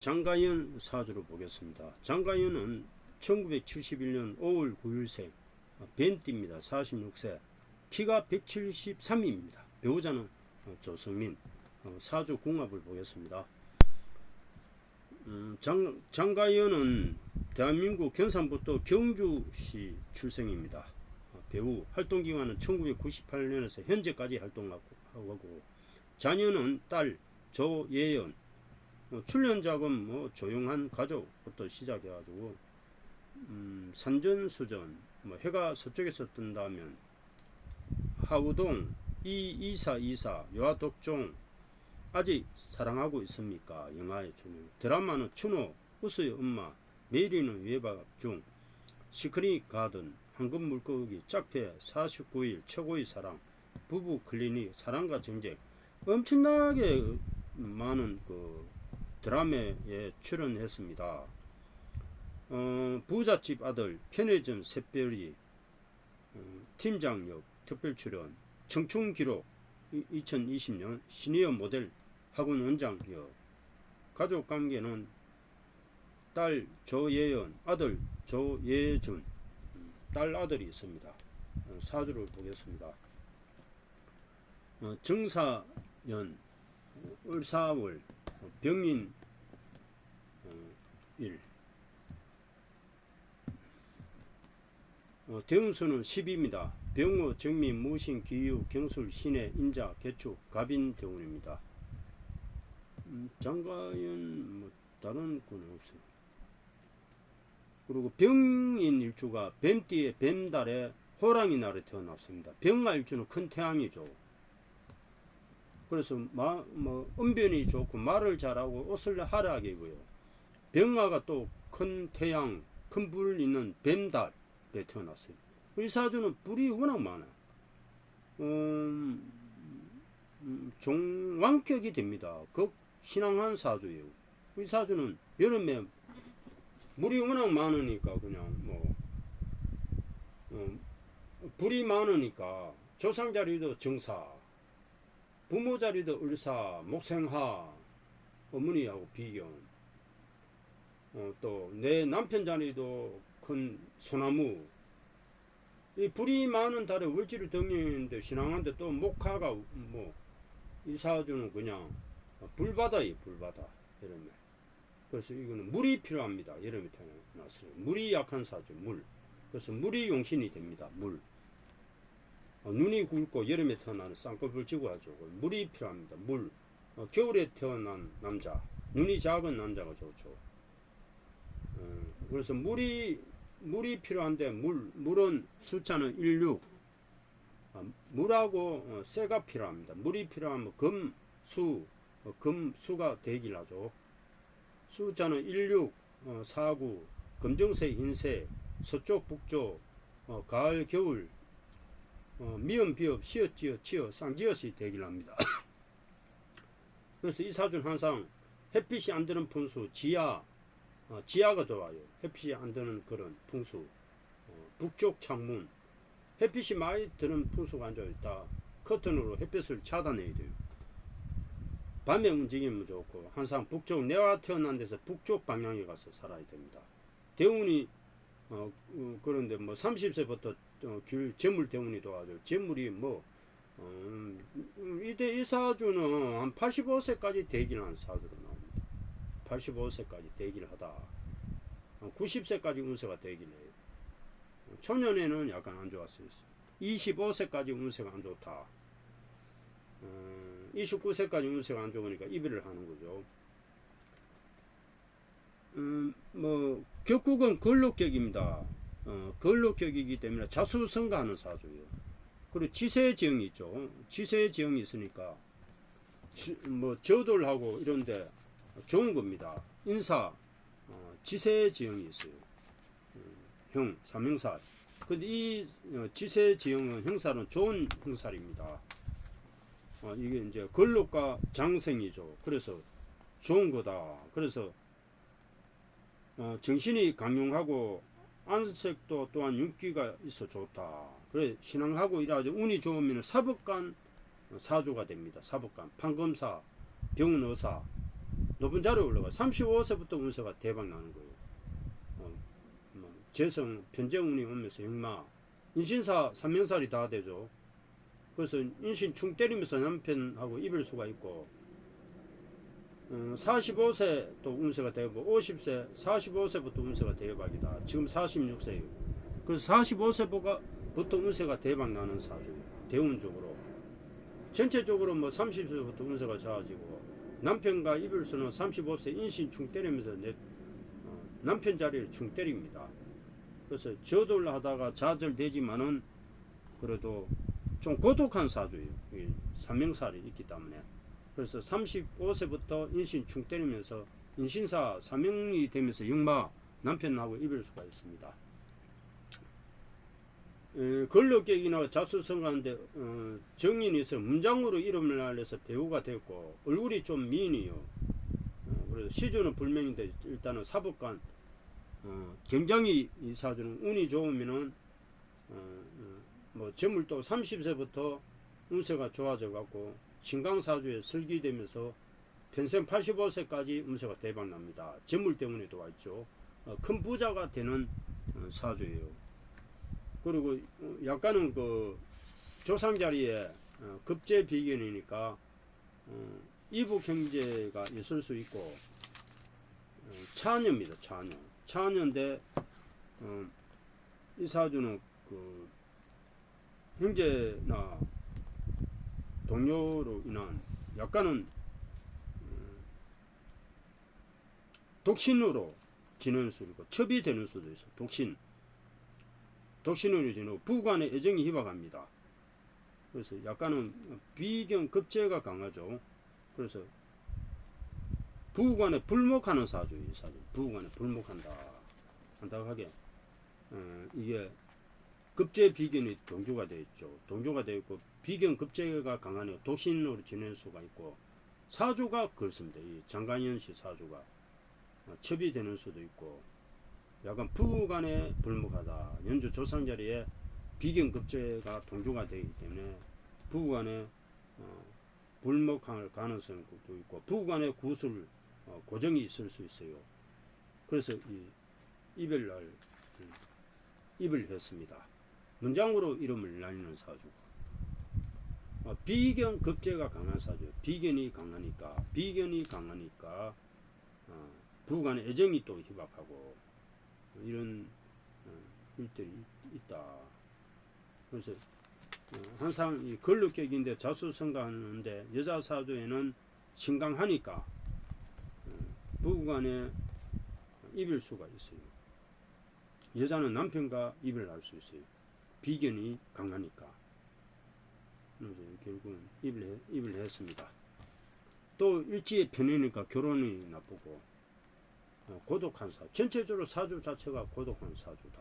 장가연 사주로 보겠습니다. 장가연은 1971년 5월 9일생 벤띠입니다. 46세 키가 173입니다. 배우자는 어, 조성민 어, 사주 궁합을 보겠습니다. 음, 장, 장가연은 대한민국 경상북도 경주시 출생입니다. 어, 배우 활동 기간은 1998년에서 현재까지 활동하고 하고 자녀는 딸 조예연 어, 출연작은 뭐 조용한 가족부터 시작해가지고 음, 산전수전 뭐 해가 서쪽에서 뜬다면 하우동 이 이사 이사 여아독종 아직 사랑하고 있습니까? 영화의 주는 드라마는 추노 우스의 엄마 메리는 외박 중 시크릿 가든 황금 물고기 짝패 49일 최고의 사랑 부부 클리닉 사랑과 정쟁. 엄청나게 많은 그 드라마에 출연했습니다. 어, 부잣집 아들 편의점 샛별이 어, 팀장 역 특별 출연 청춘 기록 2020년 시니어 모델 학원 원장 역 가족 관계는 딸 조예연 아들 조예준 음, 딸 아들이 있습니다. 어, 사주를 보겠습니다. 어, 정사연 어, 을사월 어, 병인 1 어, 대운수는 10입니다. 병호, 정민, 무신, 기유, 경술, 신해, 임자, 개축, 갑인 대운입니다. 음, 장가연 뭐 다른 건 없어요. 그리고 병인 일주가 뱀띠에 뱀달에 호랑이 날에 태어났습니다. 병아 일주는 큰 태양이죠. 그래서 마, 뭐 음변이 좋고 말을 잘하고 옷을 화려하게 입어요. 병화가 또 큰 태양, 큰 불 있는 뱀달에 태어났어요. 이 사주는 불이 워낙 많아. 음, 음, 종왕격이 됩니다. 극 신앙한 사주예요. 이 사주는 여름에 물이 워낙 많으니까 그냥 뭐 어, 불이 많으니까 조상 자리도 정사, 부모 자리도 을사, 목생하, 어머니하고 비견, 어, 또 내 남편 자리도 큰 소나무. 이 불이 많은 달에 월지를 덩이는데 신앙한데 또 목화가 뭐 이 사주는 그냥 불바다예요 불바다 여름에. 그래서 이거는 물이 필요합니다 여름에 태어났어요. 물이 약한 사주 물. 그래서 물이 용신이 됩니다 물. 어, 눈이 굵고 여름에 태어나는 쌍꺼풀 지고 하죠. 물이 필요합니다. 물. 어, 겨울에 태어난 남자. 눈이 작은 남자가 좋죠. 어, 그래서 물이 물이 필요한데 물 물은 숫자는 16. 아, 물하고 어, 쇠가 필요합니다. 물이 필요하면 금, 수, 어, 금, 수가 대기를 하죠. 숫자는 16, 어, 49, 검정색, 흰색, 서쪽, 북쪽, 어, 가을, 겨울, 어, 미음, 비읍, 시옷, 지어, 치어, 쌍지엇이 되기를 합니다. 그래서 이 사주는 항상 햇빛이 안 드는 분수, 지하, 어, 지하가 좋아요. 햇빛이 안 드는 그런 풍수, 어, 북쪽 창문, 햇빛이 많이 드는 풍수가 앉아 있다. 커튼으로 햇빛을 차단해야 돼요. 밤에 움직이면 좋고 항상 북쪽 내가 태어난 데서 북쪽 방향에 가서 살아야 됩니다. 대운이 어, 어, 그런데 뭐 30세부터 어, 길 재물 대운이 도와줘. 재물이 뭐 어, 음, 이때 이 사주는 한 85세까지 대기를 한 사주로. 85세까지 대기를 하다. 어, 90세까지 운세가 대기를 해요. 초년에는 약간 안 좋았어요. 25세까지 운세가 안 좋다. 어, 29세까지 운세가 안 좋으니까 이별을 하는 거죠. 음, 뭐 격국은 근록격입니다. 어, 근록격이기 때문에 자수성가하는 사주예요. 그리고 지세지형이 있죠. 지세지형이 있으니까 지, 뭐 저돌하고 이런데 좋은 겁니다. 인사 어, 지세지형이 있어요. 음, 형 삼형사. 근데 이 어, 지세지형은 형사는 좋은 형살입니다. 어, 이게 이제 근록과 장생이죠. 그래서 좋은 거다. 그래서 어, 정신이 강용하고 안색도 또한 윤기가 있어 좋다. 그래 신앙하고 일하죠. 운이 좋으면 사법관 사주가 됩니다. 사법관, 판검사, 병원의사, 높은 자리에 올라가 35세부터 운세가 대박 나는 거예요. 어, 뭐 재성 편재운이 오면서 역마 인신사 삼명살이 다 되죠. 그래서 인신 충 때리면서 남편하고 입을 수가 있고 어, 45세 또 운세가 되고 50세 45세부터 운세가 대박이다. 지금 46세예요. 그래서 45세부터 운세가 대박 나는 사주예요. 대운적으로 전체적으로 뭐 30세부터 운세가 좋아지고 남편과 이별수는 35세 인신 충 때리면서 내, 어, 남편 자리를 충 때립니다. 그래서 저돌 하다가 좌절되지만은 그래도 좀 고독한 사주예요. 이 삼명살이 있기 때문에. 그래서 35세부터 인신 충 때리면서 인신사 사명이 되면서 역마 남편하고 이별 수가 있습니다. 에, 권력객이나 자수성가한데 어, 정인이 있어 문장으로 이름을 알려서 배우가 됐고 얼굴이 좀 미인이요. 어, 그래서 시주는 불명인데 일단은 사법관 어, 굉장히 이 사주는 운이 좋으면은 어, 어, 뭐 재물도 30세부터 운세가 좋아져 갖고 신강사주에 설기되면서 평생 85세까지 운세가 대박 납니다. 재물 때문에도. 어, 큰 부자가 되는 어, 사주예요. 그리고 어, 약간은 그 조상 자리에 어, 급제 비견이니까 어, 이부 경제가 있을 수 있고 어, 차녀입니다. 차녀. 차녀인데 어, 이 사주는 그 형제나 동료로 인한 약간은 음, 독신으로 지내는 수도 있고 첩이 되는 수도 있어. 독신. 지내고 부관의 애정이 희박합니다. 그래서 약간은 비경 급제가 강하죠. 그래서 부관에 불목하는 사주 이 사주. 부관에 불목한다. 한다하게 어, 이게 급제 비견이 동조가 되어 있죠. 동조가 되어 있고 비견 급제가 강하네요. 독신으로 지낼 수가 있고 사주가 그렇습니다. 이 장관현 씨 사주가 어, 첩이 되는 수도 있고 약간 부부 간에 불목하다. 연주 조상 자리에 비견 급제가 동조가 되기 때문에 부부 간에 어, 불목할 가능성도 있고 부부 간에 구술 어, 고정이 있을 수 있어요. 그래서 이 이별날 음, 입을 했습니다. 문장으로 이름을 날리는 사주고 어, 비견 급제가 강한 사주 비견이 강하니까 비견이 강하니까 어, 부간의 애정이 또 희박하고 이런 어, 일들이 있- 있다 그래서 어, 항상 이 근력격인데 자수성가하는데 여자 사주에는 신강하니까 어, 부부간에 입일 수가 있어요 여자는 남편과 입을 할수 있어요 비견이 강하니까. 그래서 결국은 입을, 해, 입을 했습니다. 또 일지의 편이니까 결혼이 나쁘고 어, 고독한 사. 전체적으로 사주 자체가 고독한 사주다.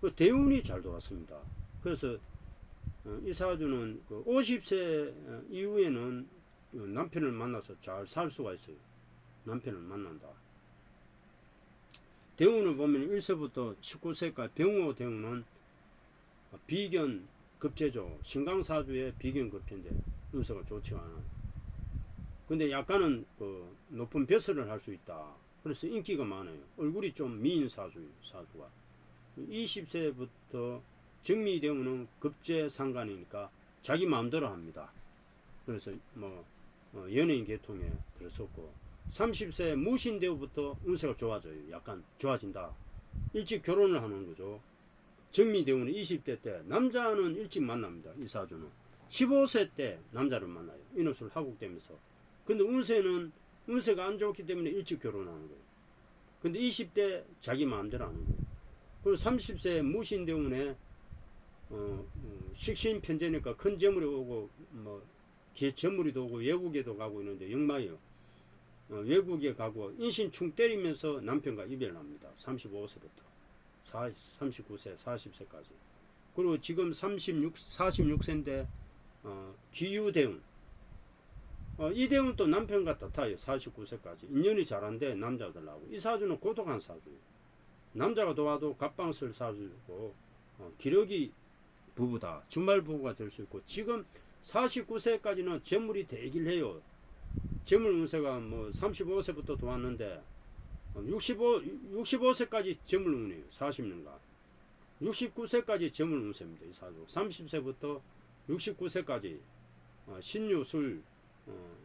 그 대운이 잘 돌았습니다. 그래서 어, 이 사주는 그 50세 어, 이후에는 그 남편을 만나서 잘 살 수가 있어요. 남편을 만난다. 대운을 보면 1세부터 19세까지 병호 대운은 비견 급제죠. 신강사주의 비견 급제인데 운세가 좋지가 않아요. 근데 약간은 그 높은 벼슬을 할 수 있다. 그래서 인기가 많아요. 얼굴이 좀 미인 사주 사주가 20세부터 정미되면 급제 상관이니까 자기 마음대로 합니다. 그래서 뭐 어, 연예인 계통에 들었었고 30세 무신대후부터 운세가 좋아져요. 약간 좋아진다. 일찍 결혼을 하는 거죠. 정미대운은 20대 때 남자는 일찍 만납니다. 이 사주는 15세 때 남자를 만나요. 인후술 하국되면서. 근데 운세는 운세가 안 좋기 때문에 일찍 결혼하는 거예요. 근데 20대 자기 마음대로 하는 거예요. 그리고 30세 무신대운에 어, 어, 식신 편제니까 큰 재물이 오고 뭐 기- 재물이도 오고 외국에도 가고 있는데 역마요. 어, 외국에 가고 인신충 때리면서 남편과 이별합니다. 35세부터. 39세, 40세까지. 그리고 지금 36, 46세인데, 어, 기유대운. 어, 이 대운 또 남편과 같아요. 49세까지. 인연이 잘한데, 남자들하고. 이 사주는 고독한 사주예요. 남자가 도와도 갑방 쓸 사주고, 어, 기력이 부부다. 주말 부부가 될 수 있고, 지금 49세까지는 재물이 되길 해요. 재물 운세가 뭐 35세부터 도왔는데 65 65세까지 재물 운이에요. 40년간. 69세까지 재물 운세입니다. 이 사주. 30세부터 69세까지 어, 신유술 어,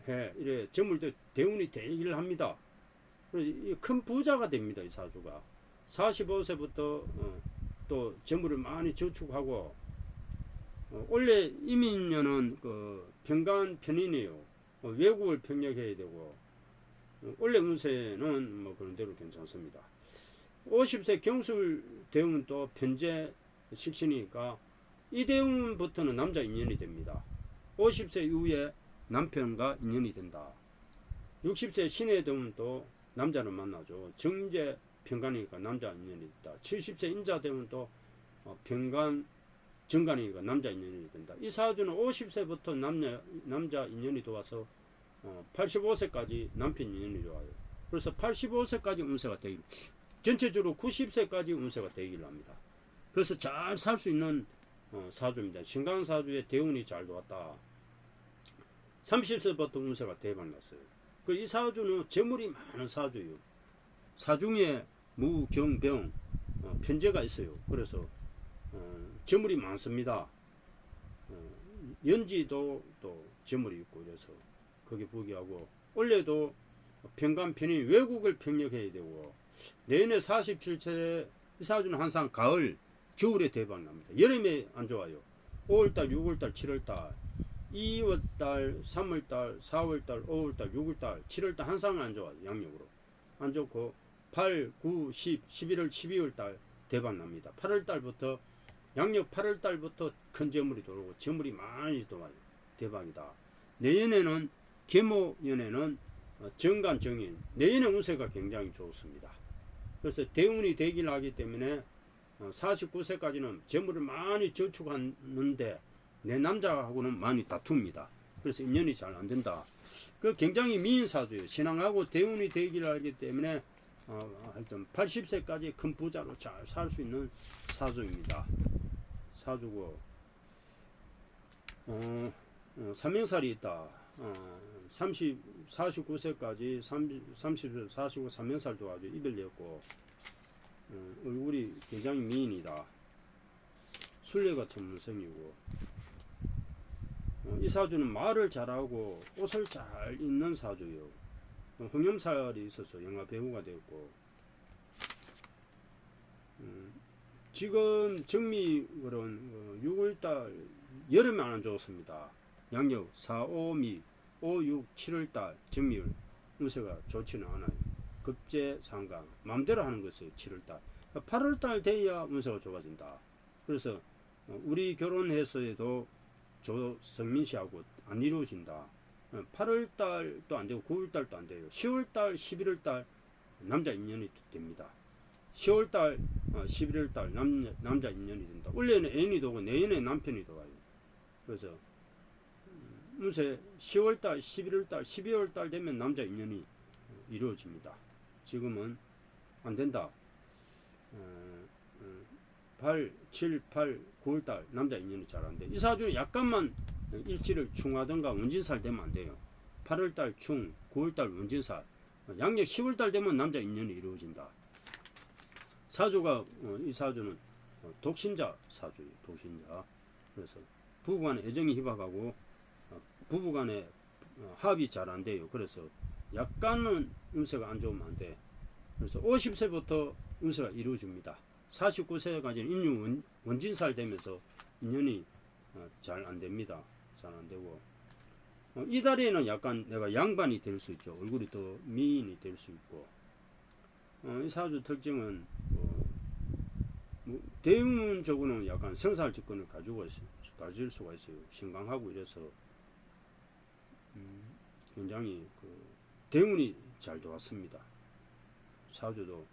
해 이래 재물도 대운이 대기를 합니다. 이큰 부자가 됩니다. 이 사주가 45세부터 어, 또 재물을 많이 저축하고 어, 원래 이민년은 그 평간 편인이에요. 어, 외국을 평력해야 되고 어, 원래 운세는 뭐 그런 대로 괜찮습니다. 50세 경술 대운 또 편제 식신이니까 이 대운부터는 남자 인연이 됩니다. 50세 이후에 남편과 인연이 된다. 60세 신의 대운도 남자를 만나죠. 정제 평간이니까 남자 인연이 있다. 70세 인자 대운도 어, 평간 정간이니까 남자 인연이 된다. 이 사주는 50세부터 남녀, 남자 인연이 어, 85세까지 남편 인연이 들어와요. 그래서 85세까지 운세가 되기 전체적으로 90세까지 운세가 되기를 합니다. 그래서 잘 살 수 있는 어, 사주입니다. 신강사주의 대운이 잘 들어왔다. 30세부터 운세가 대박났어요. 그 이 사주는 재물이 많은 사주예요. 사중에 무 경 병 어, 편제가 있어요. 그래서 어, 재물이 많습니다. 어, 연지도 또 재물이 있고 그래서 거기 부기하고 원래도 평간 편이 외국을 평력해야 되고 내년에 47세 이 사주는 항상 가을 겨울에 대박 납니다. 여름에 안 좋아요. 5월달, 6월달, 7월달, 2월달, 3월달, 4월달, 5월달, 6월달, 7월달 항상 안 좋아요. 양력으로 안 좋고 8, 9, 10, 11월, 12월달 대박 납니다. 8월달부터 양력 8월달부터 큰 재물이 들어오고 재물이 많이 들어와요. 대박이다. 내년에는 계모년에는 어, 정간 정인 내년의 운세가 굉장히 좋습니다. 그래서 대운이 되기를 하기 때문에 49세까지는 재물을 많이 저축하는데 내 남자하고는 많이 다툽니다. 그래서 인연이 잘 안 된다. 그 굉장히 미인 사주예요. 신앙하고 대운이 되기를 하기 때문에 어, 하여튼 80세까지 큰 부자로 잘 살 수 있는 사주입니다. 사주고 어, 어, 삼명살이 있다. 어, 30, 49세까지 30, 30, 49, 삼명살 도와가지고 입을 냈고 어, 얼굴이 굉장히 미인이다. 순례가 전문성이고 어, 이 사주는 말을 잘하고 옷을 잘 입는 사주요. 어, 홍염살이 있어서 영화 배우가 되었고 음, 지금 정미월은 어, 6월달 여름에 안 좋습니다. 양력 4, 5, 미 5, 6, 7월달 정미월 운세가 좋지는 않아요. 급제 상강 마음대로 하는 것이에요. 7월달 8월달 돼야 운세가 좋아진다. 그래서 어, 우리 결혼해서도 조성민 씨하고 안 이루어진다. 8월달도 안 되고 9월달도 안 돼요. 10월달, 11월달 남자 인연이 됩니다. 10월달, 11월달 남자, 남자 인연이 된다. 원래는 애인이 되고 내년에 남편이 들어와요. 그래서 음, 운세 10월달, 11월달, 12월달 되면 남자 인연이 이루어집니다. 지금은 안 된다. 어, 어, 8, 7, 8, 9월달 남자 인연이 잘안 돼. 이 사주는 약간만 일지를 충하든가 원진살 되면 안 돼요. 8월달 충, 9월달 원진살, 양력 10월달 되면 남자 인연이 이루어진다. 사주가 어, 이 사주는 어, 독신자 사주예요. 독신자. 그래서 부부간의 애정이 희박하고 어, 부부간의 어, 합이 잘 안 돼요. 그래서 약간은 운세가 안 좋으면 안 돼. 그래서 50세부터 운세가 이루어집니다. 49세까지는 인유 원, 원진살 되면서 인연이 어, 잘 안 됩니다. 잘 안 되고 어, 이 달에는 약간 내가 양반이 될 수 있죠. 얼굴이 더 미인이 될 수 있고 어, 이 사주 특징은 뭐, 뭐 대운적으로는 약간 생살 직권을 가지고 있, 가질 수가 있어요. 신강하고 이래서 음, 굉장히 그 대운이 잘 들어왔습니다. 사주도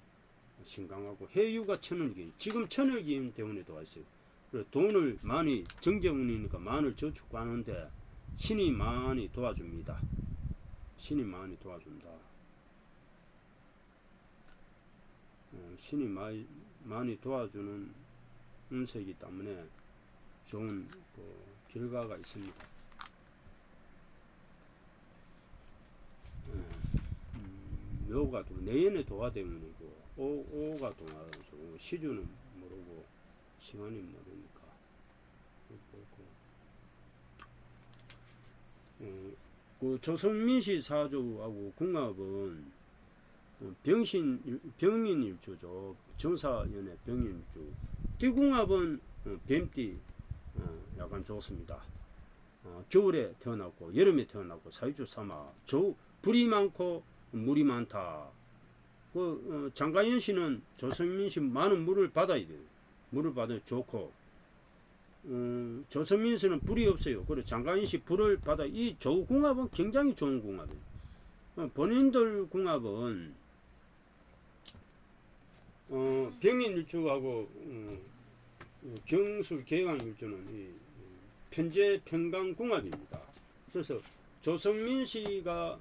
신강하고 해유가 천을기 지금 천을기인 대운에 들어와 있어요. 그래 돈을 많이 정제운이니까 많이 저축하는데 신이 많이 도와줍니다. 신이 많이 도와준다. 어, 신이 많이, 많이 도와주는 운세이기 때문에 좋은 그 결과가 있습니다. 묘가 또 내연의 도화 때문이고 오, 오가 또 나가지고 시주는 모르고 시간이 모르니까. 어, 그 조선민 씨 사주하고 궁합은 어, 병신 일- 병인 일주죠. 정사연의 병인 일주. 띠궁합은 어, 뱀띠 어, 약간 좋습니다. 어, 겨울에 태어났고 여름에 태어났고 사유주 삼아 저 불이 많고 물이 많다. 그 어, 장가연 씨는 조선민 씨 많은 물을 받아야 돼요. 물을 받아 좋고 음, 조선민 씨는 불이 없어요. 그리고 장가연 씨 불을 받아 이 조궁합은 굉장히 좋은 궁합이에요. 어, 본인들 궁합은 어, 병인일주하고 어, 경술 개강일주는 이 편제 평강궁합입니다. 그래서 조성민 씨가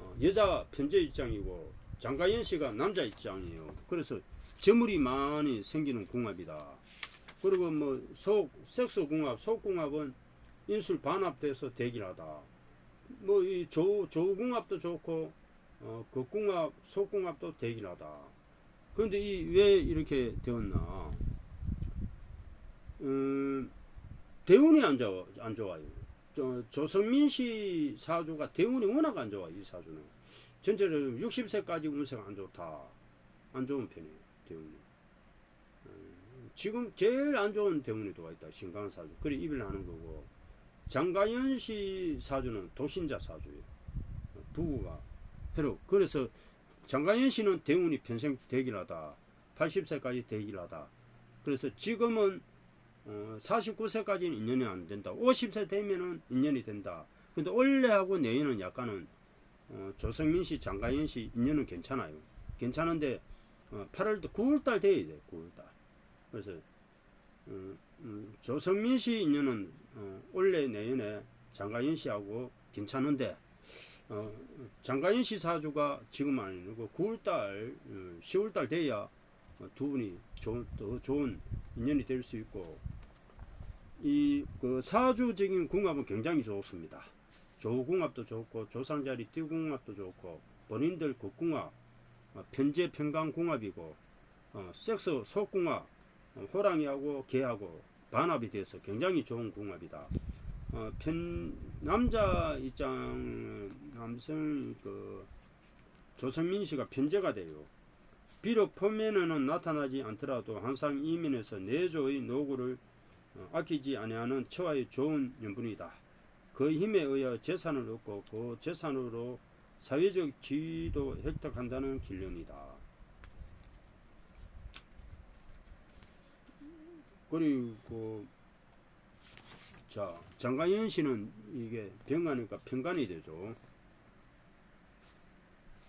어, 여자 편제 입장이고 장가연 씨가 남자 입장이에요. 그래서 재물이 많이 생기는 궁합이다. 그리고 뭐 속 섹스 궁합, 속 궁합은 인술 반합돼서 대기하다. 뭐 이 조 조궁합도 좋고 어, 그 궁합, 속 궁합도 대기하다. 그런데 이 왜 이렇게 되었나? 음, 대운이 안 좋아 안 좋아요. 저, 조성민 씨 사주가 대운이 워낙 안 좋아 이 사주는. 전체적으로 60세까지 운세가 안 좋다. 안 좋은 편이에요 대운이. 음, 지금 제일 안 좋은 대운이 들어와 있다 신강 사주. 그래 입을 하는 거고. 장가연 씨 사주는 도신자 사주예요. 부부가 해로. 그래서 장가연 씨는 대운이 평생 대기하다. 80세까지 대기하다. 그래서 지금은 어, 49세까지는 인연이 안 된다. 50세 되면은 인연이 된다. 근데 올해하고 내년은 약간은 어, 조성민 씨, 장가연 씨 인연은 괜찮아요. 괜찮은데 어, 8월도 9월 달 돼야 돼. 9월 달. 그래서 음, 음, 조성민 씨 인연은 어, 올해 내년에 장가연 씨하고 괜찮은데 어, 장가연 씨 사주가 지금 아니고 9월달, 어, 10월 달 돼야 어, 두 분이 좋은, 더 좋은 인연이 될 수 있고 이 그 사주적인 궁합은 굉장히 좋습니다. 조궁합도 좋고 조상자리 띠궁합도 좋고 본인들 국궁합 어, 편제 평강 궁합이고 어, 섹스 속궁합 어, 호랑이하고 개하고 반합이 돼서 굉장히 좋은 궁합이다. 어, 편 남자 입장 남성 그 조선민 씨가 편제가 돼요. 비록 표면에는 나타나지 않더라도 항상 이면에서 내조의 노고를 어, 아끼지 아니하는 처와의 좋은 nhân 분이다. 그 힘에 의해 재산을 얻고 그 재산으로 사회적 지위도 획득한다는 길령이다. 그리고 자 장가연 씨는 이게 병가니까 평간이 되죠.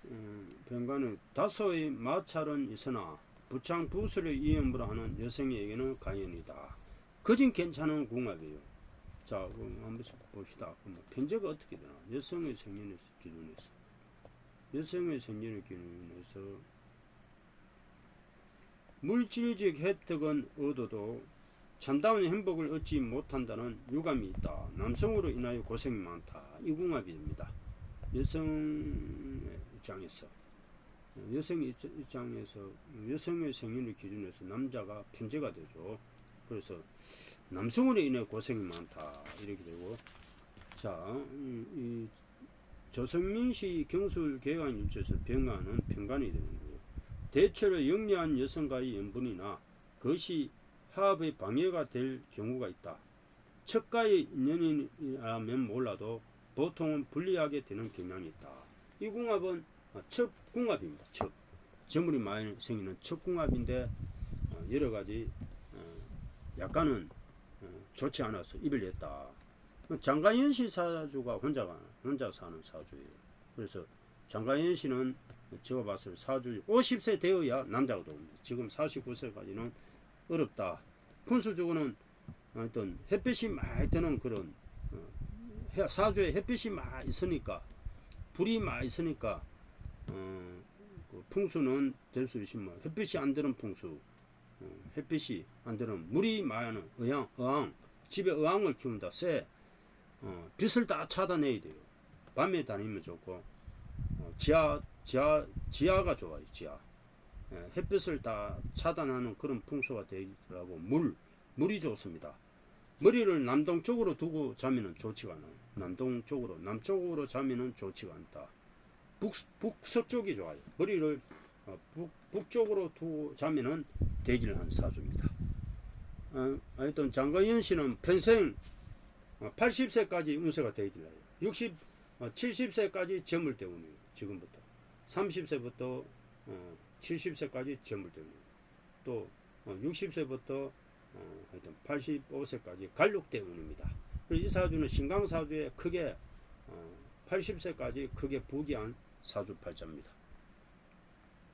음, 병간은 다소의 마찰은 있으나 부창 부수를 이음으로 하는 여성에게는 가연이다. 그진 괜찮은 궁합이에요. 자, 그럼 한 번씩 봅시다. 그럼 편제가 어떻게 되나? 여성의 생년을 기준해서 여성의 생년을 기준해서 물질적 혜택은 얻어도 참다운 행복을 얻지 못한다는 유감이 있다. 남성으로 인하여 고생이 많다. 이 궁합입니다. 여성의 입장에서 여성 입장에서 여성의 생년을 기준해서 남자가 편제가 되죠. 그래서 남성으로 인해 고생이 많다 이렇게 되고 자, 이, 이 조성민 씨 경술 개관 일주에서 병간은 평간이 되는 거예요. 대체로 영리한 여성과의 연분이나 그것이 화합의 방해가 될 경우가 있다. 척가의 인연이라면 몰라도 보통은 불리하게 되는 경향이 있다. 이 궁합은 어, 척 궁합입니다. 척 재물이 많이 생기는 척 궁합인데 어, 여러 가지 어, 약간은 어, 좋지 않아서 입을 냈다. 장가연 씨 사주가 혼자가 혼자 사는 사주예요. 그래서 장가연 씨는 제가 봤을 때 사주 50세 되어야 남자가 됩니다. 지금 49세까지는 어렵다. 분수적으로는 어떤 햇빛이 많이 드는 그런 어, 해- 사주에 햇빛이 많이 있으니까 불이 많이 있으니까 어, 그 풍수는 될 수 있지만 햇빛이 안 드는 풍수 어, 햇빛이 안 드는 물이 많은 의왕, 의왕 집에 의왕을 키운다 새 어, 빛을 다 차단해야 돼요 밤에 다니면 좋고 어, 어, 지하 지하 지하가 좋아요. 지하. 예, 햇빛을 다 차단하는 그런 풍수가 되더라고 물 물이 좋습니다. 머리를 남동쪽으로 두고 자면은 좋지가 않아요. 남동쪽으로 남쪽으로 자면은 좋지가 않다. 북 북서쪽이 좋아요. 머리를 어, 북 북쪽으로 두고 자면은 대기를 하는 사주입니다. 어, 하여튼 장가연 씨는 평생 어, 80세까지 운세가 대기를 해요. 60, 어, 70세까지 재물 때문이에요. 지금부터 30세부터 어, 70세까지 재물 때문이에요. 또 어, 60세부터 어, 하여튼 85세까지 갈록 때문입니다. 이 사주는 신강 사주에 크게 어, 80세까지 크게 부기한 사주 팔자입니다.